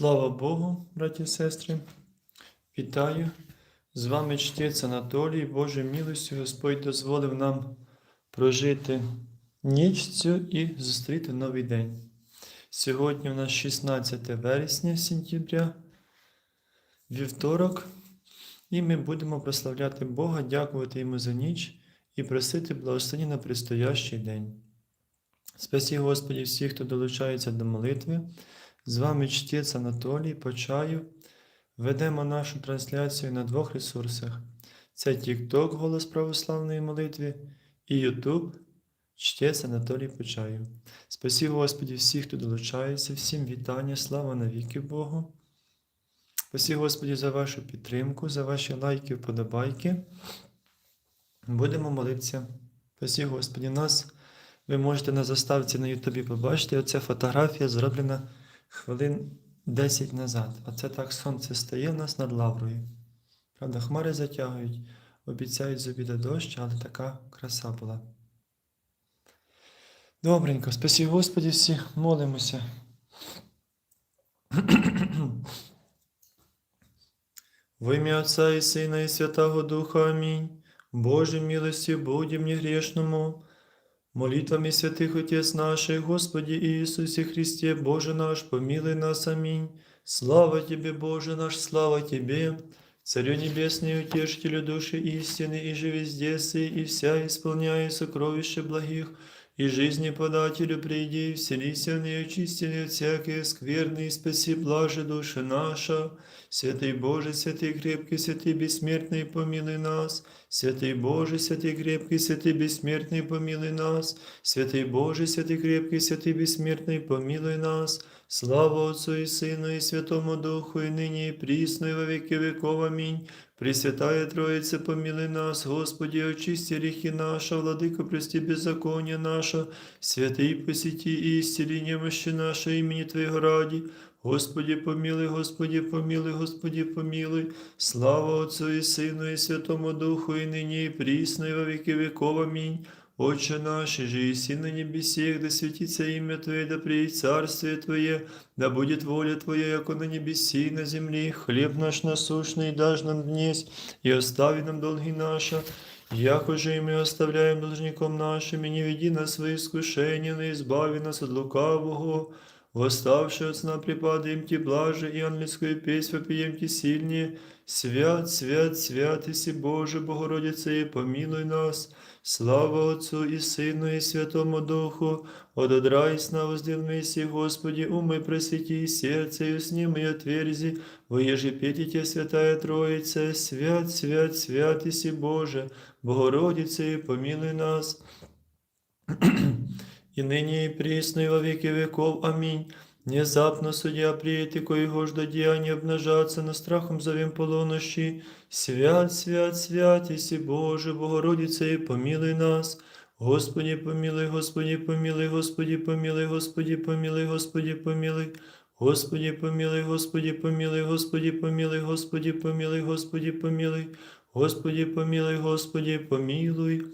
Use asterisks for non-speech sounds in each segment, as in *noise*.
Слава Богу, браті і сестри. Вітаю! З вами чтець Анатолій. Божою милостю Господь дозволив нам прожити ніч цю і зустріти новий день. Сьогодні у нас 16 вересня сентября, вівторок, і ми будемо прославляти Бога, дякувати Йому за ніч і просити благословення на предстоящий день. Спасі Господі всіх, хто долучається до молитви. З вами чтець Анатолій Почаю. Ведемо нашу трансляцію на двох ресурсах: це TikTok Голос Православної молитви і YouTube Чтець Анатолій Почаю. Спасі Господі всіх, хто долучається, всім вітання, слава навіки Богу. Спасі Господі за вашу підтримку, за ваші лайки, вподобайки. Будемо молитися. Спасі Господі нас. Ви можете на заставці на Ютубі побачити, оця фотографія зроблена хвилин 10 назад. Оце так сонце стає в нас над лаврою. Правда, хмари затягують, обіцяють з обіда дощ, але така краса була. Добренько, спасі Господі всіх, молимося. Во ім'я Отця і Сина, і Святого Духа Амінь. Боже милості, будем не грешному. Молитвами святых Отец наших, Господи Иисусе Христе, Боже наш, помилуй нас, аминь. Слава Тебе, Боже наш, слава Тебе, Царю Небесный, Утешителю души истины, и же везде сы, и вся исполняя сокровища благих, и жизни подателю приди, вселися в нее очистили от всякие скверны, и спаси блаже душа наша. Святый Боже, святый крепкий, святый бессмертный, помилуй нас. Святый Боже, святый крепкий, святый бессмертный, помилуй нас. Святый Боже, святый крепкий, святый бессмертный, помилуй нас. Слава Отцу и Сыну и Святому Духу, и ныне и присно, и во веки веков. Аминь. Пресвятая Троица, помилуй нас, Господи, очисти грехи наши, Владыка, прости беззаконие наше, святый посети и исцели немощи наши имени Твоего ради. Господи, помилуй, Господи, помилуй, Господи, помилуй. Слава Отцу и Сыну и Святому Духу, и ныне и присно, и во веки веков. Аминь. Отче наш, же и на небесех, да светится имя Твое, да приедет царствие Твое, да будет воля Твоя, яко на небеси на земле. Хлеб наш насущный дашь нам днесь, и остави нам долги наши, яко же и мы оставляем должником нашим, и не веди нас в свои искушения, но избави нас от лукавого. Восставши от сна припадаем Ти блаже, и ангельскую песнь вопием Ти сильнее. Свят, свят, свят, Иси Боже, Богородице, и помилуй нас. Слава Отцу и Сыну и Святому Духу, ододрай сна воздел Месси, Господи, умы просвети, сердце и усни и отверзи, воеже петите, Святая Троица, свят, свят, свят, Иси Боже, Богородице, и помилуй нас. и ныне и присно, и во веки веков. Аминь. Внезапно судья приедет, коего жда деяния обнажаться, на страхом зовем полунощи. Свят, свят, свят, Иси Боже, Богородице, и помилуй нас. Господи, помилуй, Господи, помилуй, Господи, помилуй, Господи, помилуй, Господи, помилуй. Господи, помилуй, Господи, помилуй, Господи, помилуй, Господи, помилуй, Господи, помилуй. Господи, помилуй, Господи, помилуй.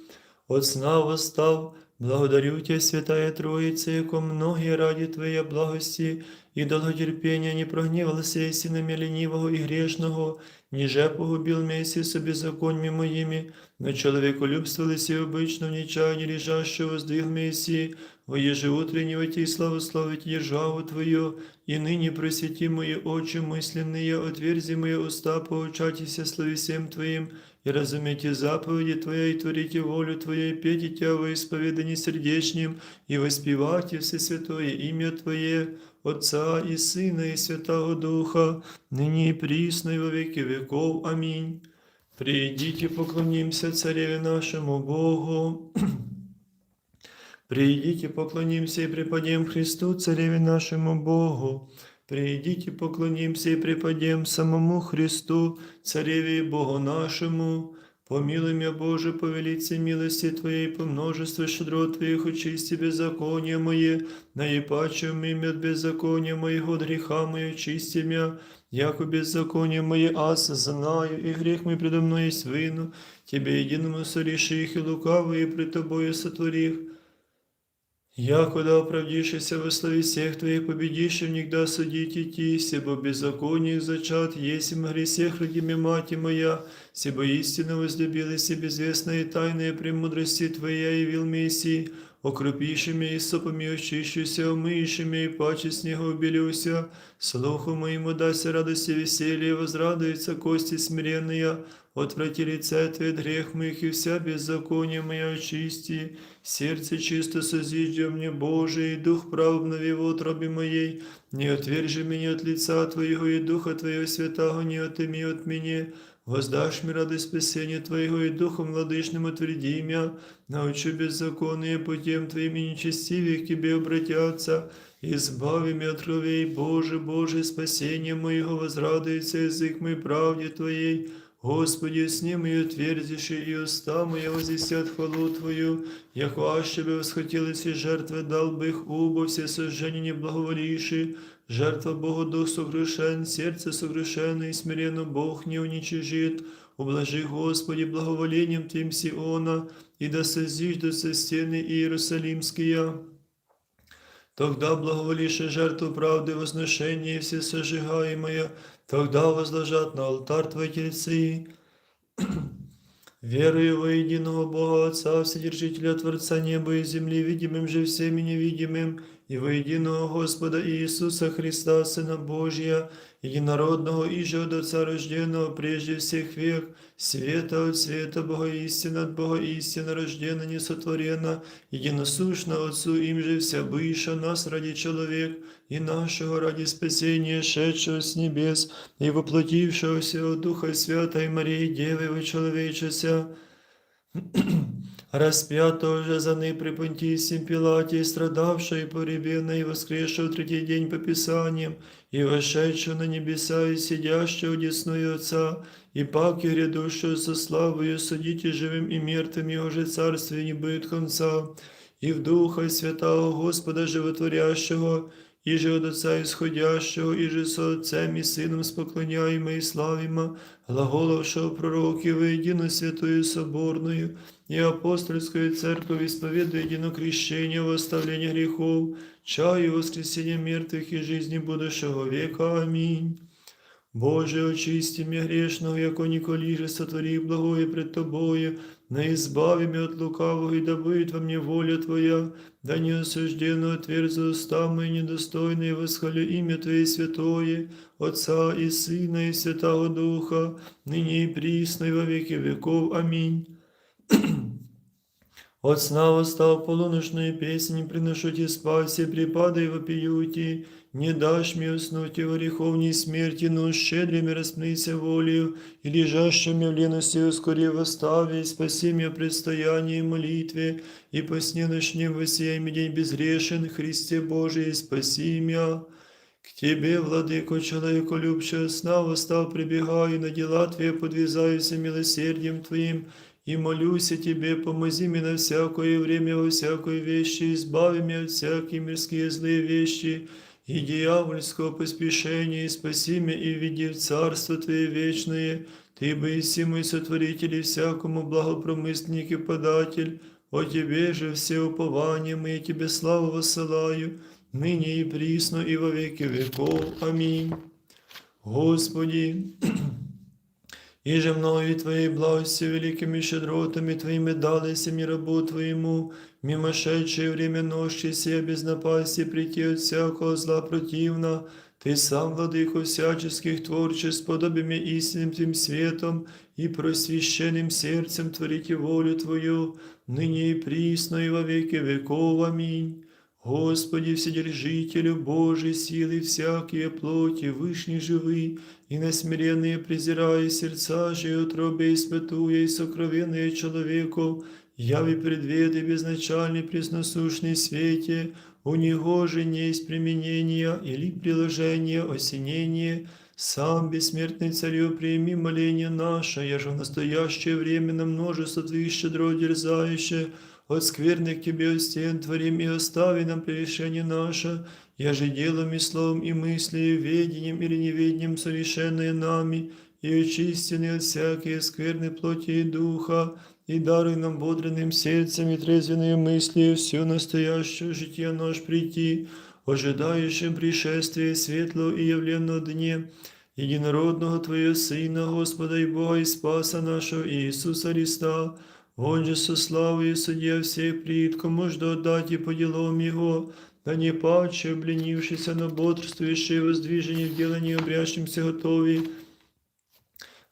От сна восстав, Благодарю Тебя, Святая Троица, яко многие ради Твоей благости и долготерпения не прогневался и синами ленивого и грешного, ниже погубил месси со беззаконьми моими, но человеколюбствовались и обычно в нечаянии лежащего сдвиг месси, во ежеутреннего Ти славословить державу Твою, и ныне просвети мои очи мысленные, отверзи мои уста, поучайтесь слави всем Твоим, и разумейте заповеди Твоя, и творите волю Твою, и пейте Тебя во исповедании сердечним, и воспевайте все святое имя Твое, Отца и Сына и Святого Духа, ныне и присно и во веки веков. Аминь. Придите, поклонимся Цареве нашему Богу. Придите, поклонимся и преподем Христу, Цареве нашему Богу. Придите, поклонимся и преподем самому Христу, Цареве Богу нашему. Помилуй меня, Боже, по велице милости Твоей, по множеству щедрот Твоих, очисти беззаконие мое, наипаче имя от беззакония моего, от греха мое, очисти меня, яко беззаконие мое, аз знаю, и грех мой предо мной есть вину, Тебе единому сореши их и лукавые пред Тобою сотворих. Якуда оправдившийся во славе всех Твоих, победивших, всегда судить идти, себо беззаконие зачат, есим гресех родими мати моя, себо истинно возлюбилась и безвестная и тайная премудрости Твоя явил Мессии, окропившими и сопами очищуся, омыйшими и паче снега убелюся, слуху моему дася радости веселье, возрадуется кости смиренные, отврати лице Твое от грех моих и вся беззаконие моя очисти, сердце чисто созиждя мне Божий, и дух прав обнови в утробе моей, не отвержи меня от лица Твоего, и Духа Твоего святого не отыми от меня, Воздашь мне радость спасения Твоего и Духом Владычным утверди меня, научу беззаконные путем Твоим и нечестивых к Тебе обратятся, избави меня от кровей, Боже, Боже, спасение моего возрадуется язык мой правде Твоей, Господи, с ним и отверзишь, и уста моя возвестят хвалу Твою, яко аще бы восхотелись и жертвы дал бы их убо, все сожжения не благоволивши, жертва Богу дух согрешен, сердце согрешенное и смиренно Бог не уничижит, ублажи, Господи, благоволением Твим Сиона, и да созиждутся стены Иерусалимские. Тогда благоволише жертву правды возношения все сожигаемое, тогда возложат на алтарь Твои тельцы. *clears throat* Верую во единого Бога Отца, Вседержителя Творца неба и земли, видимым же всеми невидимым, и во единого Господа Иисуса Христа, Сына Божия, единородного и же от Отца рожденного прежде всех век, света от света, Бога истина от Бога истина, рождена, несотворена, единосущна Отцу, им же вся быша нас ради человек, и нашего ради спасения, шедшего с небес, и воплотившегося от Духа Святой Марии Девы вочеловечася, распятого же за ней при Понтийсим Пилате, страдавшего и погребенного, и воскресшего третий день по Писаниям, и вошедшего на небеса, и сидящего одесную Отца, и паки грядущего со славою судите живым и мертвым, Его же царствие не будет конца, и в Духа Святого Господа Животворящего, и же от Отца исходящего, и же со Отцем и Сыном споклоняемо и славимо, глаголовшего пророків едино святою соборною, и апостольскую церковь исповедуя едино крещение в оставление грехов, чаю воскресения мертвых и жизни будущего века. Аминь. Боже, очисти меня грешного, яко николи сотвори благое пред Тобою, не избави меня от лукавого, и да будет во мне воля Твоя, да не осужденно отверзу уста мои недостойные, восхвалю имя Твое святое, Отца и Сына и Святого Духа, ныне и присно и во веки веков. Аминь. От сна восстав полуношную песнь, приношу тебе спаси, припадай вопиюти, не дашь мне уснуть в греховней смерти, но щедрыми распнися волею, и лежащими в лености ускори восстави, спаси меня предстоянии молитве, и по сне ночнем воссияй день безгрешен, Христе Божий, спаси меня. К Тебе, владыко, человеку любче сна, восстав, прибегаю, на дела Твои подвязаюсь милосердием Твоим, и молюсь о Тебе, помози мне на всякое время, во всякой вещи, избави меня от всякие мирские злые вещи, и дьявольского поспешения, и спаси меня и введи в Царство Твое вечное, Ты бы и мой сотворитель и всякому благопромысленник и податель, о Тебе же все упования мои, Тебе славу воссылаю, ныне и присно, и во веки веков. Аминь. Господи, *clears throat* и же мною Твоей благостью великими щедротами Твоими дались мне рабу Твоему, мимошедшее время ночи сия без напасти прийти от всякого зла противно, Ты сам, владыко всяческих творчеств, подоби мне истинным Твоим светом и просвященным сердцем творите волю Твою, ныне и присно и во веки веков. Аминь. Господи, Вседержителю Божий, силы всякие плоти, вышний живы, и насмиренные презирая сердца же, и утробе испытуя и сокровенные человеку, яви предведы безначальный пресносущный свете, у него же не есть применения или приложения, осенения, сам, бессмертный царю, прими моление наше, я же в настоящее время на множество твоих щедро дерзающее, от скверных Тебе от стен творим и остави нам прегрешение наше, я же делом и словом и мыслью, ведением или неведением совершенное нами, и очистены от всякие скверны плоти и духа, и даруй нам бодренным сердцем и трезвенные мысли всю настоящее житие наш прийти, ожидающим пришествия светлого и явленного дне, единородного Твоего Сына, Господа и Бога и Спаса нашего Иисуса Христа, Он же со славой и судья всех предков можно отдать и по делам Его, да не паче, обленившийся на бодрствующее воздвижение в делании обрящимся готові,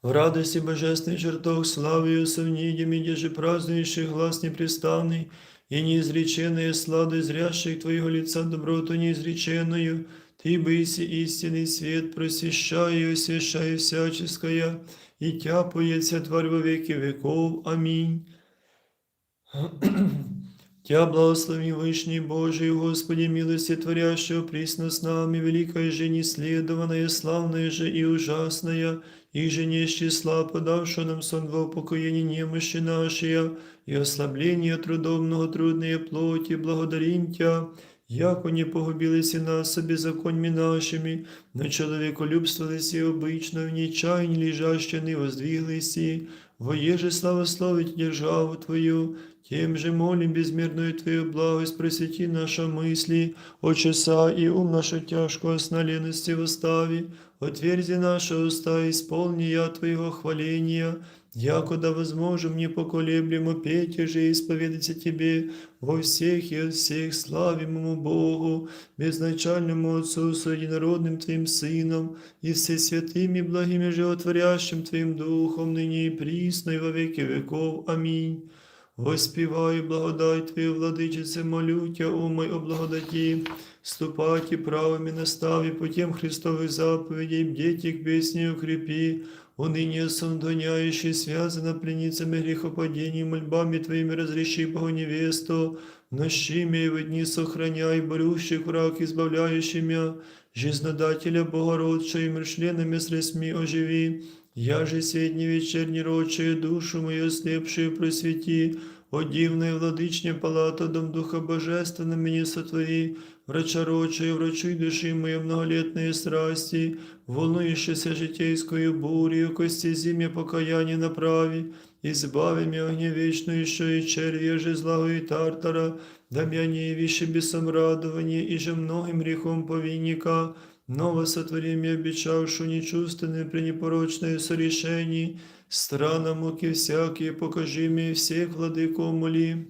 в радости божественных чертог славы и совнидем, и деже празднующих глаз непрестанный, и неизреченная слада зрящих Твоего лица доброту неизреченную, Ты быси истинный свет, просвещай и освящай всяческое, и тяпуется тварь во веки веков. Аминь. Тя благослови Вышний Божий, Господи, милости творящего присно с нами, великая же неследованная, славная же и ужасная, и же не из числа, подавшего нам сон во упокоение немощи нашей, и ослабление трудовного трудные плоти, благодарим Тя, яко не погубилися нас беззаконьми нашими, но человеколюбствовались и обычно в нечаянии лежаще не воздвиглися, воеже славословить державу Твою, тем же молим безмерную Твою благость, просвети наши мысли, очеса и ум нашу тяжкую сна лености восстави, отверзи наши уста, исполни я Твоего хваления, якуда возможем не поколеблемо петь же и исповедаться Тебе во всех и от всех славимому Богу, безначальному Отцу с единородным Твоим Сыном и всесвятым и благим и животворящим Твоим Духом, ныне и присно и во веки веков. Аминь. Воспівай благодать Твою, владичице, молю Тя, умой о благодаті, ступайте правыми настави путем Христовых заповедей, бдейте к песне укрепи, уныние сондоняющий, связано пленницами грехопадений, мольбами Твоими разреши Богу невесту, нощими и в дни сохраняй, борющих враг, избавляющий мя, жизнодателя Богородча и мршленными средствами оживи, я же средний вечерний рочая душу мою слепшую просвети, о дивная владычня палата, дом Духа Божественного мне сотвори, врача рочая, врачуй души моей многолетные страсти, волнующейся житейскую бурью, кости зиме покаяние направи, избави меня огне вечную, еще и червя же злого и тартара, да меня не вище бесом радование, и же многим грехом повинника, Ново сотвори мне обещавшу нечувственное при непорочное сорешении, страна муки всякие, покажи мне всех владыков моли.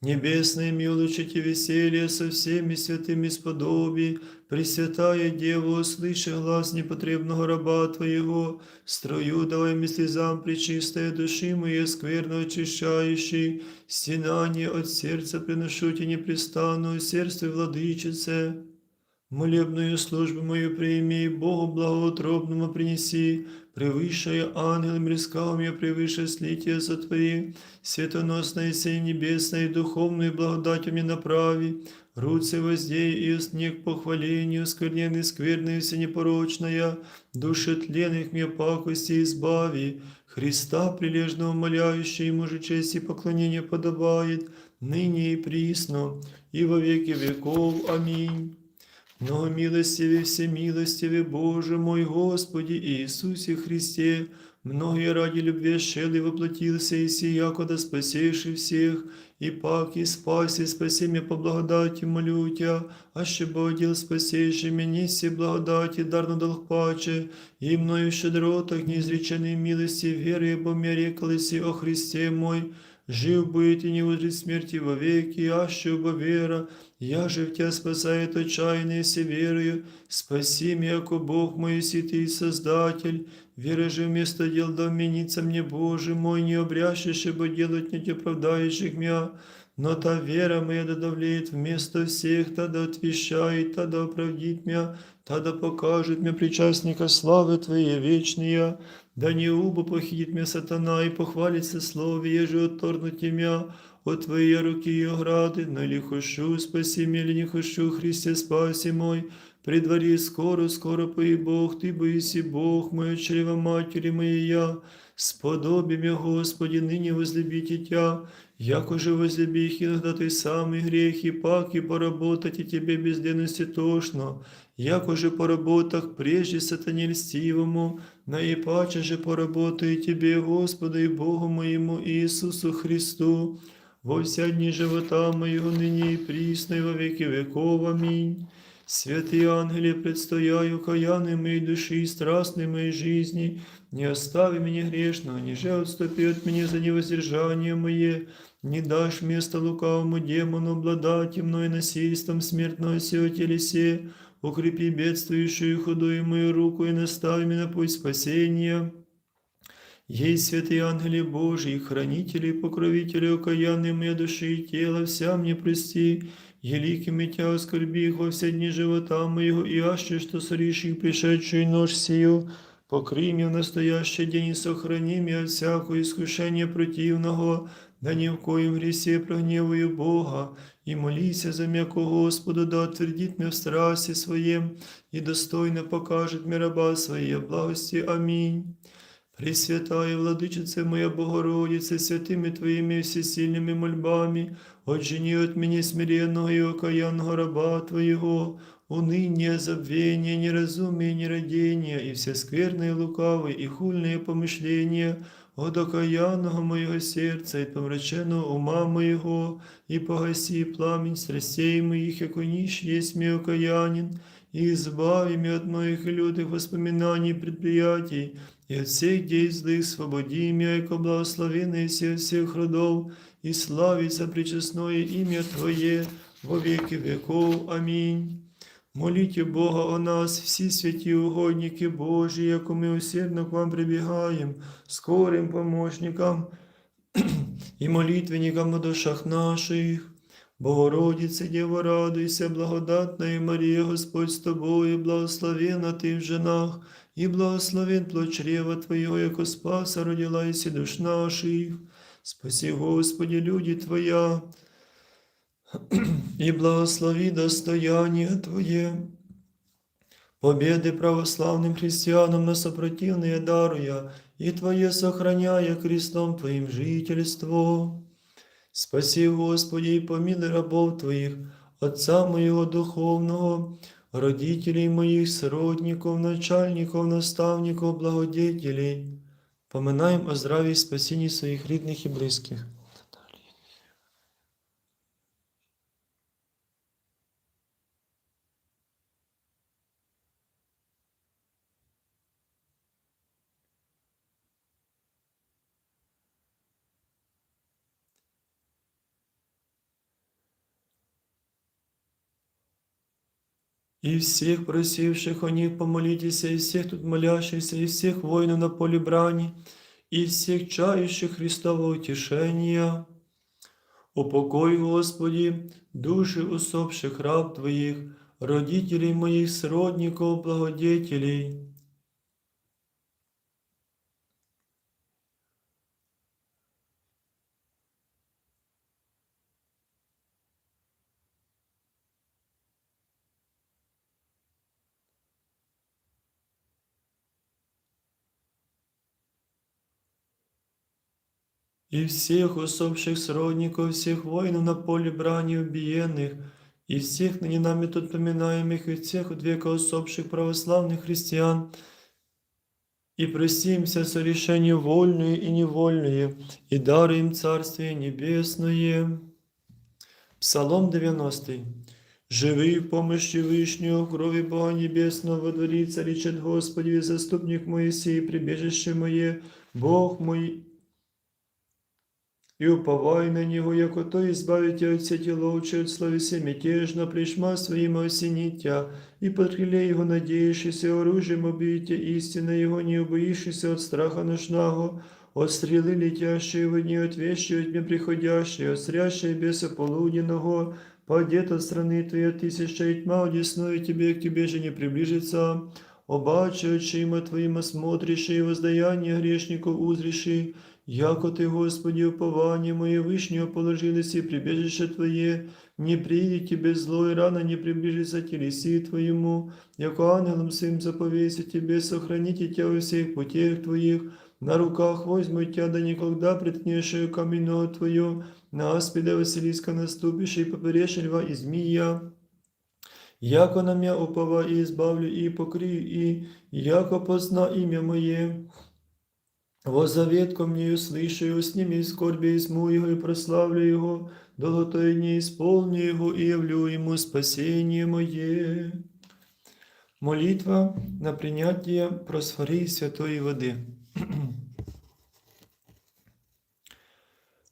Небесные милучите веселье со всеми святыми сподоби, Пресвятая Дева, услыши глаз непотребного раба Твоего, строю давай мне слезам причистая души моей скверно очищающей, стенание от сердца приношу тебе непрестанную сердце владычице. Молебную службу мою прими, Богу благоутробному принеси, превыше ангелам рискавым я превыше слития сотвори, светоносной сей небесной духовной благодатью мне направи, руцы воздей и устни к похвалению, скверненной скверной всенепорочная, души тленных мне пакости избави, Христа прилежно умоляющий ему же честь и поклонение подобает, ныне и присно, и во веки веков. Аминь. Но милостивый, всемилостивый Боже мой Господи Иисусе Христе, многие ради любви шел и воплотился, и якода спасейший всех, и пак и спаси, спаси меня по благодати, молю Тя, аще Богдел спасейший, мені сі благодати, дарно долг паче, и мною щедротах неизреченной милости, веры, бо мне рекалися о Христе мой, жив будет и не узрит смерти вовеки, аще оба вера, я же в Тебя спасает отчаянные все верою, спаси меня, яко Бог мой, святый Создатель, вера же вместо дел да мне, Боже мой, не обрящешь, ибо делать не оправдающих меня, но та вера моя да давлеет вместо всех, тогда отвещает, тогда оправдит меня, тогда покажет мне причастника славы Твоей вечные, да не убо похитит меня сатана и похвалится слове, еже отторгнуть меня, от Твоей руки и ограды, но ли хочу, спаси меня, или не хочу, Христе, спаси мой, при дворі скоро, скоро пої Бог, Ти боїсі Бог, моя чрева матері моя, сподоби мя, Господи, нині возлюбите Тя, яко же возлюби их иногда Ты самый грех, и пак, и поработать, и Тебе безденности тошно, яко же по работах прежде сатане льстивому, наипаче же поработаю Тебе, Господу и Богу моему Иисусу Христу, во вся дни живота моего ныне и присно и во веки веков. Аминь. Святые ангели, предстояю каяны моей души и страстной моей жизни, не остави меня грешного, ниже отступи от меня за невоздержание мое, не дашь место лукавому демону обладать мной насильством смертного сего телесе, укрепи бедствующую худую мою руку и настави меня на путь спасения. Ей, святые ангели Божьи, хранители и покровители окаянной моей души и тела, вся мне прости, еликими тя оскорби во все дни живота моего, и аще, что соришь пришедшую ночь сию, покрый меня в настоящий день и сохрани меня от всякого искушения противного, да ни в коем гресе прогневаю Бога, и молися за м'яко Господу, да отвердит меня в страсти своем, и достойно покажет мне раба своей благости. Аминь. Пресвятая Владычица моя Богородица, святыми Твоими всесильными мольбами, отжени от меня смиренного и окаянного раба Твоего, уныние, забвение, неразумие, нерадение, и все скверные, лукавые и хульные помышления, от окаянного моего сердца и помраченного ума моего, и погаси пламень страстей моих, яко нищ есть мне окаянин, и избави меня от моих лютых воспоминаний и предприятий, и от всех действий свободи меня, яко благословенный все всех родов, и славится причестное имя Твое во веки веков. Аминь. Молите Бога о нас, всі святі угодники Божі, яко ми усердно к вам прибігаємо, скорим помощникам і молитвенникам на душах наших. Богородице, Дева, радуйся, благодатная Мария, Господь с тобою, благословена ты в женах, и благословен плод чрева Твоего, яко спаса родилась и душ наших. Спаси, Господи, люди Твоя, *clears throat* и благослови достояние Твое. Победы православным христианам на сопротивные даруя, и Твое сохраняя крестом Твоим жительство. Спаси, Господи, и помилуй рабов Твоих, Отца моего духовного, родителей моих, сродников, начальников, наставников, благодетелей. Поминаем о здравии и спасении своих рідних и близких. И всех просивших о них помолитесь, и всех тут молящихся, и всех воинов на поле брани, и всех чающих Христового утешения. Упокой, Господи, души усопших раб Твоих, родителей моих, сродников, благодетелей. и всех усопших сродников, всех воинов на поле брани убиенных, и всех ныне нами тут поминаемых, и всех от века усопших православных христиан, и простимся со решению вольные и невольные, и даруем Царствие Небесное. Псалом 90. Живи в помощи Вышнего, в крови Бога Небесного, во дворе царичет Господи, заступник Моисей, прибежище мое, Бог мой и уповай на Него, яко то избавите от всех лучше от словеса мятежно, пришма своим осенитя, и под крыле Его надеющийся оружием убейте истинно Его, не убоившийся от страха ночного, от стрелы летящие в дни, от вещи от дня приходящие, от срящие беса полуденного, падет от страны Твоя тысяча и тьма, одесную Тебе, к Тебе же не приближится, обаче очима Твоим осмотришь и воздаяние грешнику узриши, Яко Ты, Господи, упование мое вышнего положилось и прибежище Твое, не придет Тебе зло и рано не приближится телеси Твоему, яко ангелом своим заповеся Тебе, сохраните Тебя во всех путях Твоих, на руках возьму Тебя, да никогда приткнешь каменного Твое, на аспида Василиска наступишь и поперешь льва и змия. Яко на мя упова и избавлю и покрию, и яко позна имя Мое. Во ко мне услышу, сними скорби и сму его, прославлю его, долготой не исполню его, и явлю ему спасение мое. Молитва на принятие просфории святої води. *clears throat*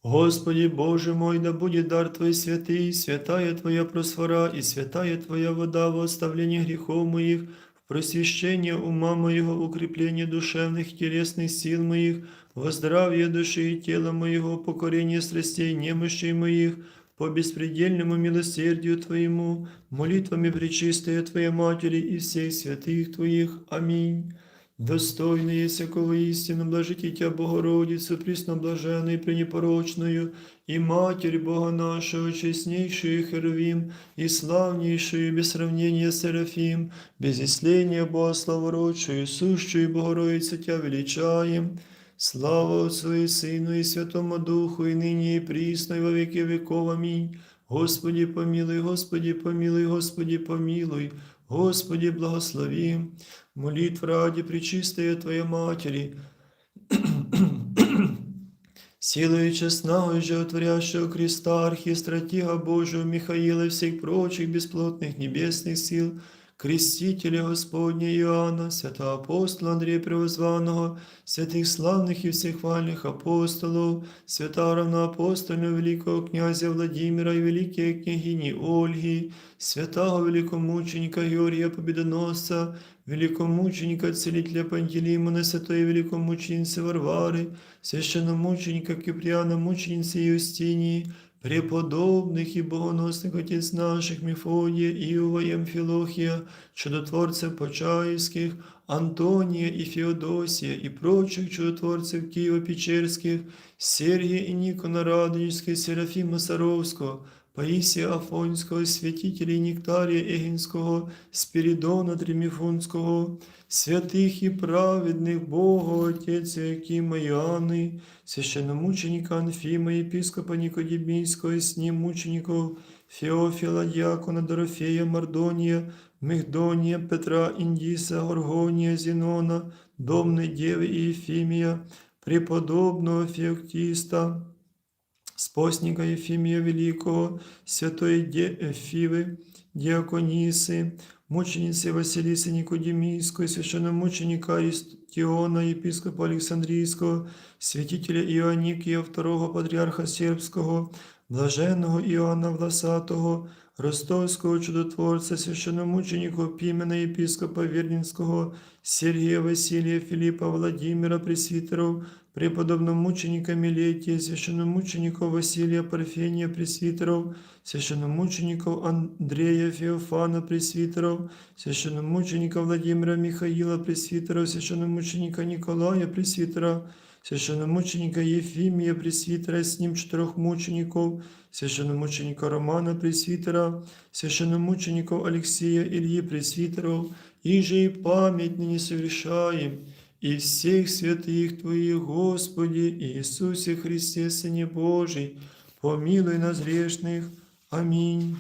Господи Боже мой, да будет дар Твой святый, святая Твоя просфора и святая Твоя вода во оставлении грехов моих, в просвещение ума моего, укрепление душевных и телесных сил моих, во здравие души и тела моего, покорение страстей немощей моих, по беспредельному милосердию Твоему, молитвами пречистая Твоя Матери и всех святых Твоих. Аминь. Достойно есть всякого истину, блажите Тебя, Богородицу, пресноблаженную и пренепорочную, и Матерь Бога нашего, честнейшую Херувим, и славнейшую, без сравнения Серафим, без исления Бога славородшую, сущую Богородицу Тебя величаем. Слава Отцу и Сыну и Святому Духу, и ныне и присно, и во веки веков. Аминь. Господи помилуй, Господи помилуй, Господи помилуй, Господи благослови Молитва ради Пречистая Твоя Матери, силою честного и животворящего креста архистратига Божьего Михаила и всех прочих бесплотных небесных сил, крестителя Господня Иоанна, святого апостола Андрея Превозванного, святых славных и всехвальных апостолов, святого равноапостольного великого князя Владимира и великой княгини Ольги, святого великомученика Георгия Победоносца, великомученика целителя Пантелеймона, святой великомученицы Варвары, священномученика Киприана, мученицы Юстинии, преподобных и богоносных отец наших Мефодия, Иова и Амфилохия, чудотворцев Почаевских, Антония и Феодосия и прочих чудотворцев Киево-Печерских, Сергия и Никона Радонежских, Серафима Саровского, Паисия Афонського, святителей Нектарія Егінського, Спірідона Триміфунського, святих і праведних Бога, Отеця Якима Іоанни, священномученика Анфима, епископа Никодимийского, и с ним мучеников Феофила, Дьякона, Дорофея, Мардония, Мегдония, Петра, Индиса, Горгония, Зенона, Домной Девы и Ефимия, преподобного Феоктиста, спосника Ефимия Великого, святой Де- Ефивы, Диаконисы, мученицы Василисы Никодимийской, священномученика Истиона, епископа Александрийского, святителя Ионикия, второго патриарха Сербского, блаженного Иоанна Власатого, ростовського чудотворця, священномученика Пімена, єпископа Вірнінського, Сергія Василія, Філіпа, Владимира, пресвітеров, преподобномученика Милетия, священномучеников Василия Парфения, пресвитеров, священномучеников Андрея Феофана, пресвитеров, священномученика Владимира Михаила, пресвитеров, священномученика Николая, пресвитера, священномученика Ефимия, пресвитера, с ним четырех мучеников, священномученика Романа, пресвитера, священномучеников Алексея, Ильи, пресвитеров, и же и память ныне совершаем, и всех святых Твоих, Господи Иисусе Христе, Сыне Божий, помилуй нас грешных. Амінь.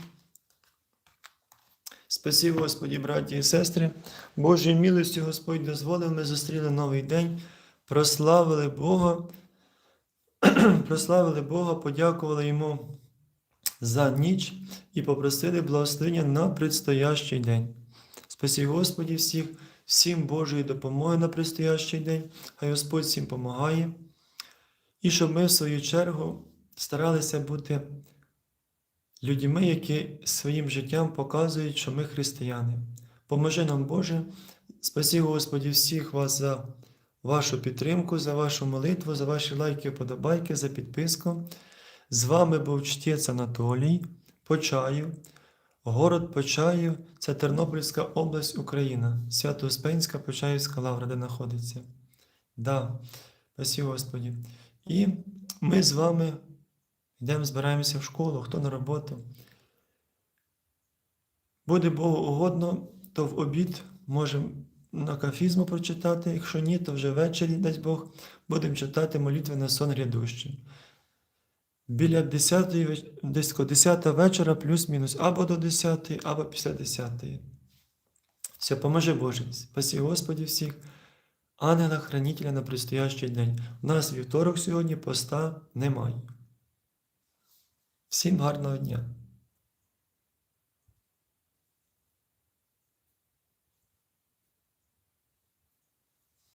Спасі, Господі, браті і сестри, Божою милостю Господь дозволив, ми зустріли новий день, прославили Бога, *clears throat* прославили Бога, подякували Йому за ніч і попросили благословення на предстоящий день. Спасі Господі всіх, всім Божої допомоги на предстоящий день, хай Господь всім помагає. І щоб ми, в свою чергу, старалися бути людьми, які своїм життям показують, що ми християни. Поможи нам, Боже, спасі Господі всіх вас за вашу підтримку, за вашу молитву, за ваші лайки, подобайки, за підписку. З вами був чтець Анатолій Почаїв, город Почаїв, це Тернопільська область, Україна, Свято-Успенська Почаївська лавра, де знаходиться. Да, спасі Господі. І ми з вами йдемо, збираємося в школу, хто на роботу. Буде Богу угодно, то в обід можемо на кафізму прочитати, якщо ні, то вже ввечері, дасть Бог, будемо читати молитви на сон грядущий. Біля 10, десь 10 вечора, плюс-мінус, або до 10, або після 10. Все, поможи Боже. Спасі Господі всіх, ангела хранителя на предстоящий день. У нас вівторок сьогодні поста немає. Всім гарного дня!